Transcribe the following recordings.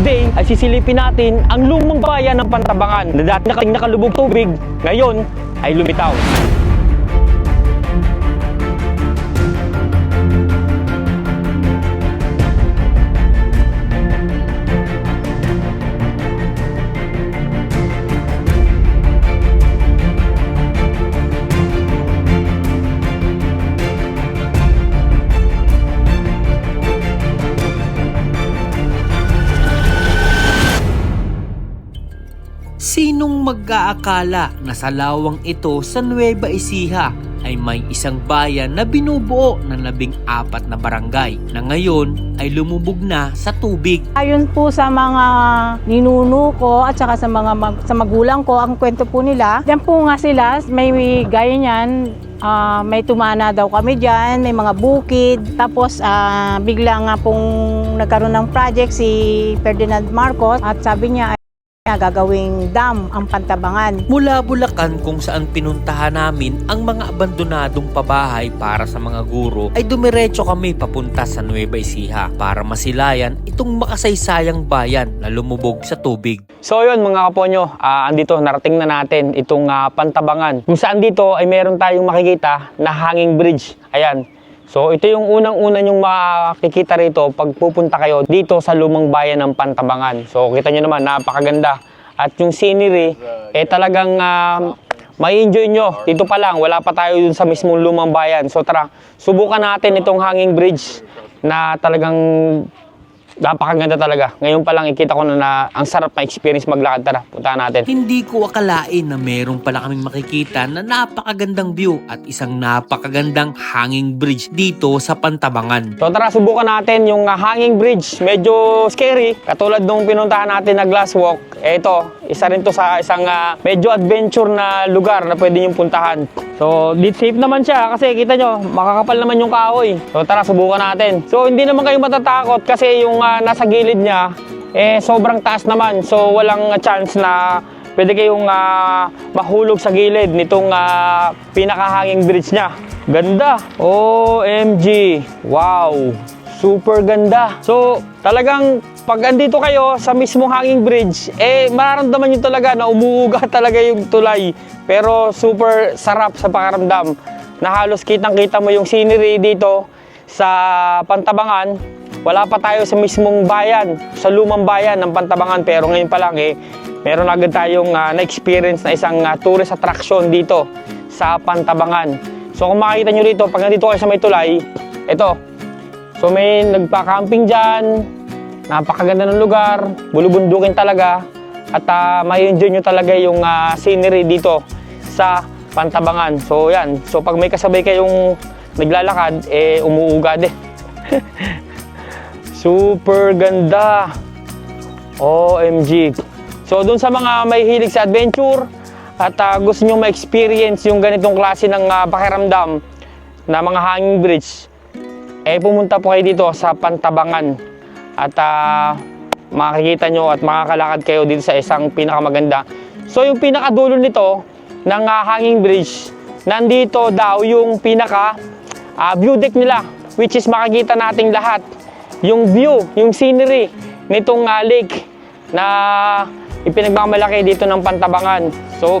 Today ay sisilipin natin ang lumang bayan ng Pantabangan na dati nakating nakalubog tubig, ngayon ay lumitaw. Sinong mag-aakala na sa lawang ito sa Nueva Ecija ay may isang bayan na binubuo ng labing apat na barangay na ngayon ay lumubog na sa tubig. Ayon po sa mga ninuno ko at saka sa mga mag- sa magulang ko, ang kwento po nila, diyan po nga sila, may gaya niyan, ah, may tumana daw kami diyan, may mga bukid, tapos ah, bigla nga pong nagkaroon ng project si Ferdinand Marcos at sabi niya ay gagawing dam ang Pantabangan. Mula Bulacan kung saan pinuntahan namin ang mga abandonadong pabahay para sa mga guro ay dumiretso kami papunta sa Nueva Ecija para masilayan itong makasaysayang bayan na lumubog sa tubig. So yun mga kaponyo, ah, andito narating na natin itong ah, Pantabangan. Kung saan dito ay meron tayong makikita na hanging bridge. Ayan. So ito yung unang-una yung makikita rito pag pupunta kayo dito sa lumang bayan ng Pantabangan. So kita nyo naman, napakaganda. At yung scenery, eh talagang ah, may enjoy nyo. Dito pa lang, wala pa tayo dun sa mismong lumang bayan. So tara, subukan natin itong hanging bridge na talagang napakaganda talaga. Ngayon pa lang ikita ko na, na ang sarap na experience maglakad. Tara, puntahan natin. Hindi ko akalain na meron pala kaming makikita na napakagandang view at isang napakagandang hanging bridge dito sa Pantabangan. So tara, subukan natin yung hanging bridge. Medyo scary. Katulad nung pinuntahan natin na glass walk. Eh ito, isa rin to sa isang ah, medyo adventure na lugar na pwede niyong puntahan. So, dit safe naman siya kasi kita nyo, makakapal naman yung kahoy. So tara, subukan natin. So hindi naman kayo matatakot kasi yung ah, nasa gilid niya, eh sobrang taas naman. So walang chance na pwede kayong ah, mahulog sa gilid nitong ah, pinakahanging bridge niya. Ganda! OMG! Wow! Super ganda! So, talagang pag andito kayo sa mismong hanging bridge, eh mararamdaman nyo talaga na umuuga talaga yung tulay. Pero super sarap sa pakaramdam na halos kitang-kita mo yung scenery dito sa Pantabangan. Wala pa tayo sa mismong bayan, sa lumang bayan ng Pantabangan. Pero ngayon pa lang eh, meron agad tayong ah, na-experience na isang ah, tourist attraction dito sa Pantabangan. So kung makikita nyo rito, pag nandito kayo sa may tulay, ito. So may nagpa-camping dyan, napakaganda ng lugar, bulubundukin talaga, at uh, may enjoy nyo talaga yung ah, scenery dito sa Pantabangan. So yan, so pag may kasabay kayong naglalakad, eh umuugad eh. Super ganda! OMG! So doon sa mga may hilig sa adventure at ah, gusto nyo ma-experience yung ganitong klase ng ah, pakiramdam na mga hanging bridge, eh pumunta po kayo dito sa Pantabangan at ah, makikita nyo at makakalakad kayo dito sa isang pinakamaganda. So yung pinakadulo nito ng ah, hanging bridge, nandito daw yung pinaka ah, view deck nila which is makikita nating lahat yung view, yung scenery nitong ah, lake na ipinagmamalaki dito ng Pantabangan. So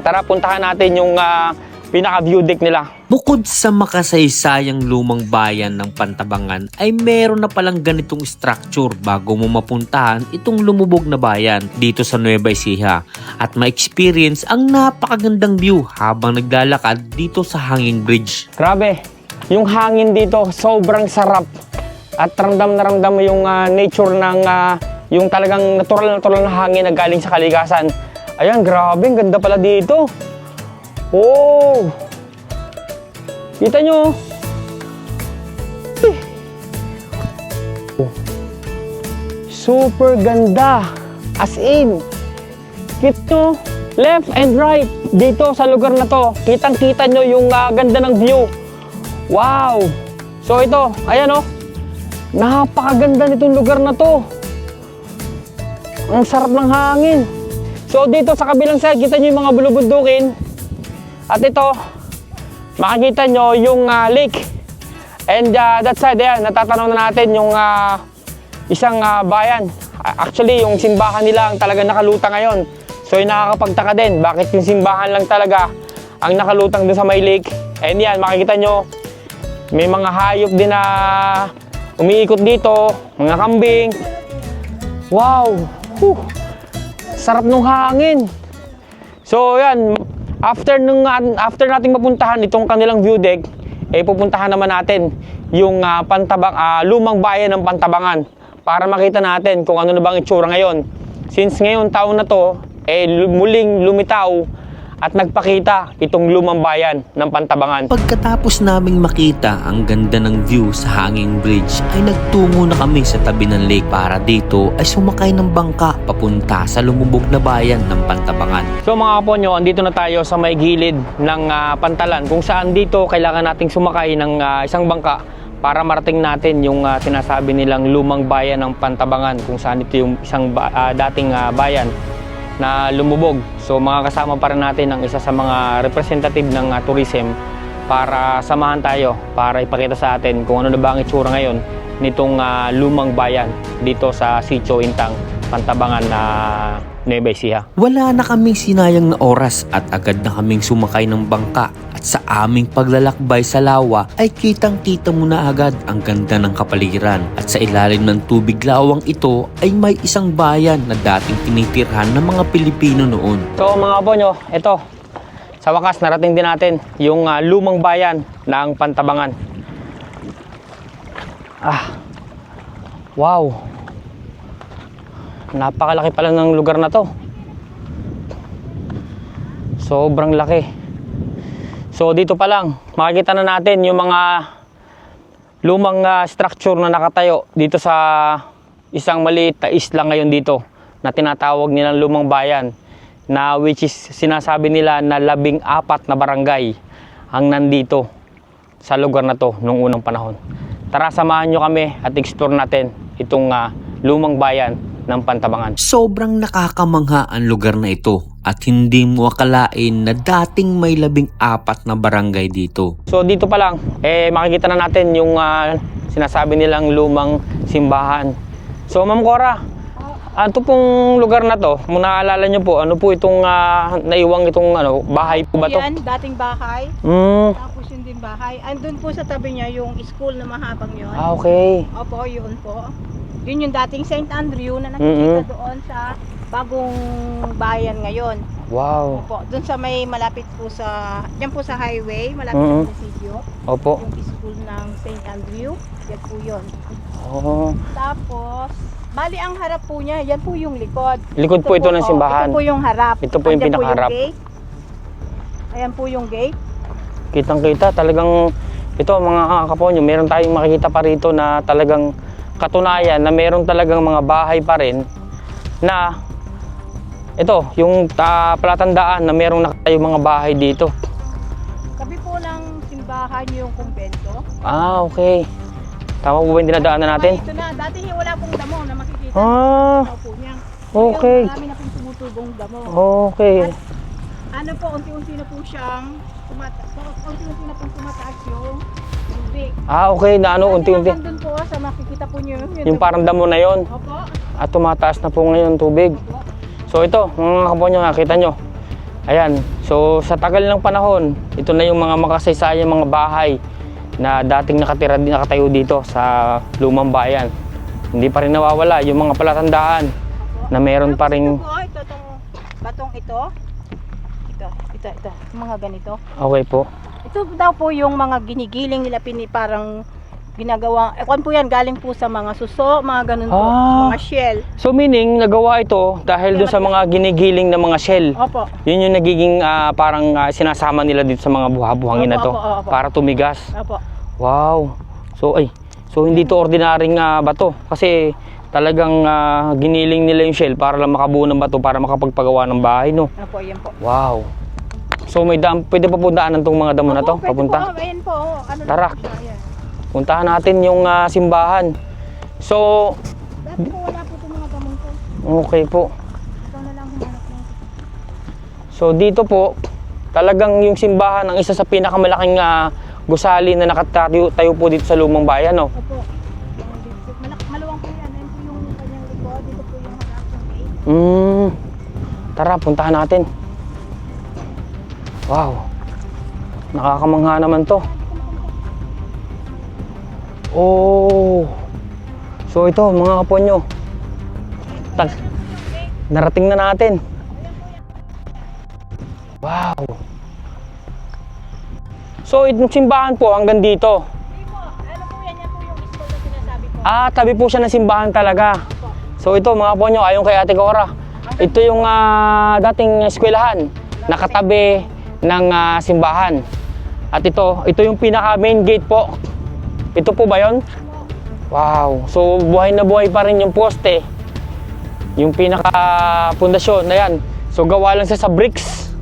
tara puntahan natin yung ah, pinaka view deck nila. Bukod sa makasaysayang lumang bayan ng Pantabangan ay meron na palang ganitong structure bago mo mapuntahan itong lumubog na bayan dito sa Nueva Ecija at ma-experience ang napakagandang view habang naglalakad dito sa hanging bridge. Grabe, yung hangin dito sobrang sarap. At ramdam na ramdam mo yung ah, nature ng ah, yung talagang natural na natural na hangin na galing sa kalikasan. Ayan, grabe, ang ganda pala dito. Oh! Kita nyo? Eh. Oh. Super ganda. As in, Kita nyo, left and right dito sa lugar na to. Kitang-kita nyo yung ah, ganda ng view. Wow! So ito, ayan oh. Napakaganda nitong lugar na to. Ang sarap ng hangin. So dito sa kabilang side, kita nyo yung mga bulubundukin. At ito, makikita nyo yung ah, lake. And ah, that side, ayan, natatanaw na natin yung ah, isang ah, bayan. Actually, yung simbahan nila ang talaga nakalutang ngayon. So yung nakakapagtaka din, bakit yung simbahan lang talaga ang nakalutang doon sa may lake. And yan, makikita nyo, may mga hayop din na umiikot dito, mga kambing. Wow! Whew. Sarap ng hangin. So yan, after nung after nating mapuntahan itong kanilang view deck, eh pupuntahan naman natin yung ah, pantabang ah, lumang bayan ng Pantabangan para makita natin kung ano na bang itsura ngayon. Since ngayon taon na to, eh muling lumitaw at nagpakita itong lumang bayan ng Pantabangan. Pagkatapos naming makita ang ganda ng view sa hanging bridge ay nagtungo na kami sa tabi ng lake para dito ay sumakay ng bangka papunta sa lumubog na bayan ng Pantabangan. So mga kaponyo, andito na tayo sa may gilid ng ah, pantalan kung saan dito kailangan nating sumakay ng ah, isang bangka para marating natin yung ah, sinasabi nilang lumang bayan ng Pantabangan kung saan ito yung isang ba- ah, dating ah, bayan na lumubog. So mga kasama pa rin natin ang isa sa mga representative ng ah, tourism para samahan tayo para ipakita sa atin kung ano na ba ang itsura ngayon nitong ah, lumang bayan dito sa Sitio Intang, Pantabangan na Nueva Ecija. Wala na kaming sinayang na oras at agad na kaming sumakay ng bangka at sa aming paglalakbay sa lawa ay kitang kita mo na agad ang ganda ng kapaligiran at sa ilalim ng tubig lawang ito ay may isang bayan na dating tinitirhan ng mga Pilipino noon. So mga po nyo, ito. Sa wakas, narating din natin yung ah, lumang bayan ng Pantabangan. Ah. Wow. Napakalaki pala ng lugar na to. Sobrang laki. So dito pa lang, makikita na natin yung mga lumang ah, structure na nakatayo dito sa isang maliit na isla ngayon dito na tinatawag nilang lumang bayan na which is sinasabi nila na labing apat na barangay ang nandito sa lugar na to nung unang panahon. Tara samahan nyo kami at explore natin itong ah, lumang bayan ng Pantabangan. Sobrang nakakamangha ang lugar na ito at hindi mo akalain na dating may labing apat na barangay dito. So dito pa lang, eh makikita na natin yung ah, sinasabi nilang lumang simbahan. So Ma'am Cora, ano pong lugar na to? Kung naaalala nyo po, ano po itong ah, naiwang itong ano, bahay po ba to? Yan, dating bahay. Mm, Tapos yun din bahay. Andun po sa tabi niya yung school na mahabang yun. ah, okay. Opo, yun po. Yun yung dating St. Andrew na nakikita Mm-mm. doon sa bagong bayan ngayon. Wow. Opo, doon sa may malapit po sa, yan po sa highway, malapit Mm-mm. sa munisipyo. Opo. Yung school ng St. Andrew, yan po yun. Oh. Tapos, bali ang harap po niya, yan po yung likod. Likod po ito ng oh, simbahan. Ito po yung harap. Ito po yung Andyan pinakaharap. gate. Ayan po yung gate. Kitang kita talagang ito mga kaponyo, meron tayong makikita pa rito na talagang katunayan na meron talagang mga bahay pa rin na ito, yung ah, palatandaan na merong nakatayo mga bahay dito. Tabi po ng simbahan yung kumbento. Ah, okay. Tama po ba yung dinadaanan natin? Ito na, dati wala pong damo na makikita. Ah, po niya. okay. Ngayon, marami na pong tumutubong damo. Okay. Ano po, unti-unti na po siyang tumataas. So, unti-unti na pong tumataas yung Ah, okay. Na ano, unti-unti. Doon po sa makikita po niyo. Yung parang damo na yon Opo. at tumataas na po ngayon tubig. Opo. So ito, mga kaponyo, nakita nyo. Ayan, so sa tagal ng panahon, ito na yung mga makasaysayang mga bahay na dating nakatira nakatayo dito sa lumang bayan. Hindi pa rin nawawala yung mga palatandaan Opo. na meron pa rin Ito po, ito, itong batong ito. Ito, ito, ito. Mga ganito. okay po. Ito daw po yung mga ginigiling nila pini parang ginagawa. Eh, kung po yan, galing po sa mga suso, mga ganun po. Ah. Mga shell. So meaning nagawa ito dahil doon sa mga ginigiling na mga shell. Opo. Yun yung nagiging ah, parang ah, sinasama nila dito sa mga buha-buhangin na to Opo, opo, opo. para tumigas. Opo. Wow. So ay, so hindi to ordinaryong ah, bato kasi talagang ah, giniling nila yung shell para lang makabuo ng bato para makapagpagawa ng bahay no. Opo, yan po. Wow. So may dam, pwede pa po daanan tong mga damo na to papunta. Po, ayan po. Ano Tara. po. Puntahan natin yung ah, simbahan. So, Dati po wala po itong mga damong to. okay po. Ito na lang humanap ng So dito po, talagang yung simbahan ang isa sa pinakamalaking ah, gusali na nakatayo tayo po dito sa lumang bayan no. Opo. Ayan, dito. Malak- Maluwang po yan. Ayan po yung kanyang likod. Dito po Hmm. Tara, puntahan natin. Wow. Nakakamangha naman to. Oh. So ito, mga kaponyo. Tal narating na natin. Wow. So itong simbahan po hanggang dito. Ah, tabi po siya ng simbahan talaga. So ito mga ponyo, ayon kay Ate Cora. Ito yung ah, dating eskwelahan, nakatabi ng ah, simbahan. At ito, ito yung pinaka main gate po. Ito po ba yon? Wow. So buhay na buhay pa rin yung poste. Yung pinaka pundasyon na yan. So gawa lang siya sa bricks.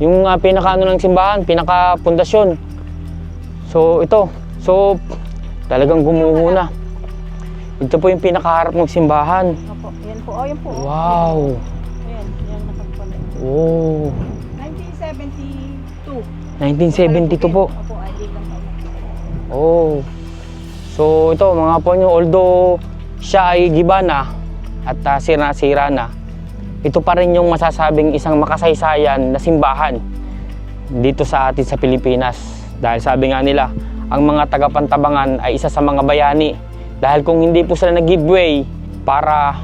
Yung ah, pinaka ano ng simbahan, pinaka pundasyon. So ito. So talagang gumuho na. Ito po yung pinakaharap ng simbahan. Opo, yan po. Oh, yan po. Wow. Ayan, yan nakapala. Oh. 1972. 1972 po. Oh. So ito mga po nyo, although siya ay giba at uh, sira-sira na, ito pa rin yung masasabing isang makasaysayan na simbahan dito sa atin sa Pilipinas. Dahil sabi nga nila, ang mga tagapantabangan ay isa sa mga bayani. Dahil kung hindi po sila nag-give way para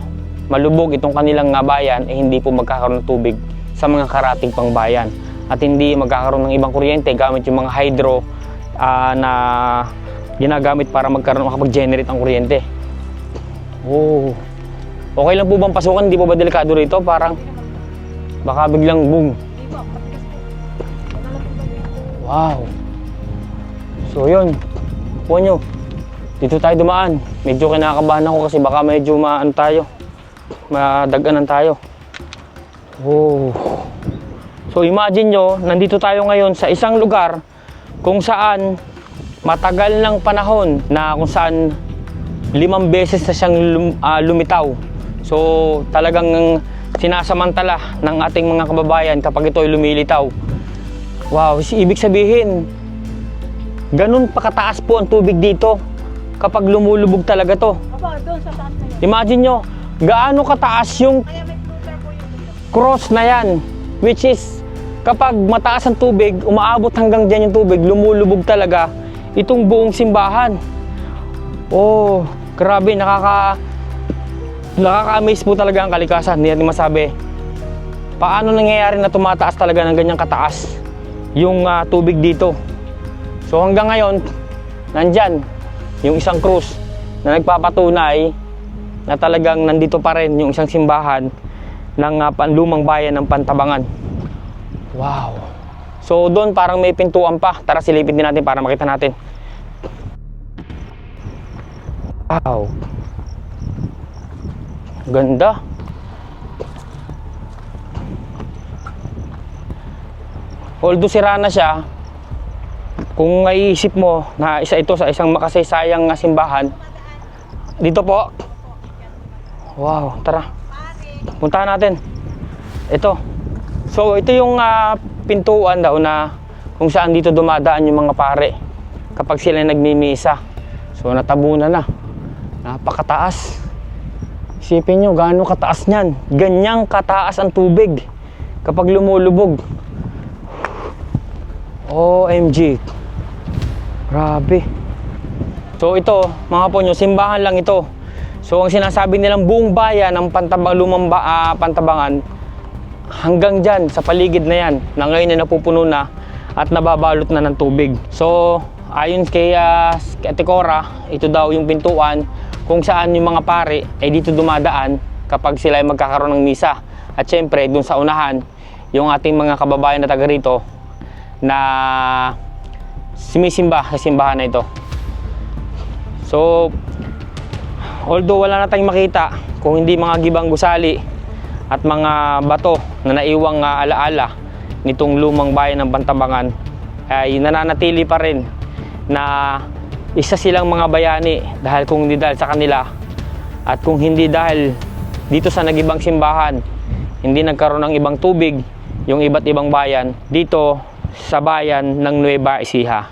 malubog itong kanilang bayan, eh hindi po magkakaroon ng tubig sa mga karating pang bayan. At hindi magkakaroon ng ibang kuryente gamit yung mga hydro ah, na ginagamit para magkaroon makapag-generate ang kuryente. Oh. Okay lang po bang pasukan? Hindi po ba delikado rito? Parang baka biglang boom. Wow. So yun. Po nyo. Dito tayo dumaan. Medyo kinakabahan ako kasi baka medyo maano tayo. Madaganan tayo. Oh. So imagine nyo, nandito tayo ngayon sa isang lugar kung saan matagal ng panahon na kung saan limang beses na siyang lum- ah, lumitaw. So talagang sinasamantala ng ating mga kababayan kapag ito ay lumilitaw. Wow, si- ibig sabihin, ganun pa kataas po ang tubig dito kapag lumulubog talaga to. Imagine nyo, gaano kataas yung cross na yan. Which is, kapag mataas ang tubig, umaabot hanggang dyan yung tubig, lumulubog talaga itong buong simbahan. Oh, grabe, nakaka... Nakaka-amaze po talaga ang kalikasan, hindi natin masabi. Paano nangyayari na tumataas talaga ng ganyang kataas yung ah, tubig dito? So hanggang ngayon, nandyan yung isang cruise na nagpapatunay na talagang nandito pa rin yung isang simbahan ng uh, panlumang bayan ng Pantabangan. Wow. So doon parang may pintuan pa. Tara silipin din natin para makita natin. Wow. Ganda. Although sira na siya, kung maiisip mo na isa ito sa isang makasaysayang nga simbahan, dito po. Wow, tara. Puntahan natin. Ito. So, ito yung ah, pintuan daw na kung saan dito dumadaan yung mga pare kapag sila nagmimisa. So, natabunan na. Napakataas. Isipin nyo, gaano kataas niyan. Ganyang kataas ang tubig kapag lumulubog. OMG. Grabe. So ito, mga ponyo, simbahan lang ito. So ang sinasabi nilang buong bayan ng Pantabang Lumang ba, ah, Pantabangan hanggang dyan sa paligid na yan na ngayon ay napupuno na at nababalot na ng tubig. So ayon kay, uh, kay Ate Cora, ito daw yung pintuan kung saan yung mga pare ay dito dumadaan kapag sila ay magkakaroon ng misa. At syempre, dun sa unahan, yung ating mga kababayan na taga rito na sumisimba sa simbahan na ito. So, although wala na tayong makita, kung hindi mga gibang gusali at mga bato na naiwang ah, alaala nitong lumang bayan ng Pantabangan, ay nananatili pa rin na isa silang mga bayani dahil kung hindi dahil sa kanila at kung hindi dahil dito sa nagibang simbahan, hindi nagkaroon ng ibang tubig yung iba't ibang bayan dito sa bayan ng Nueva Ecija.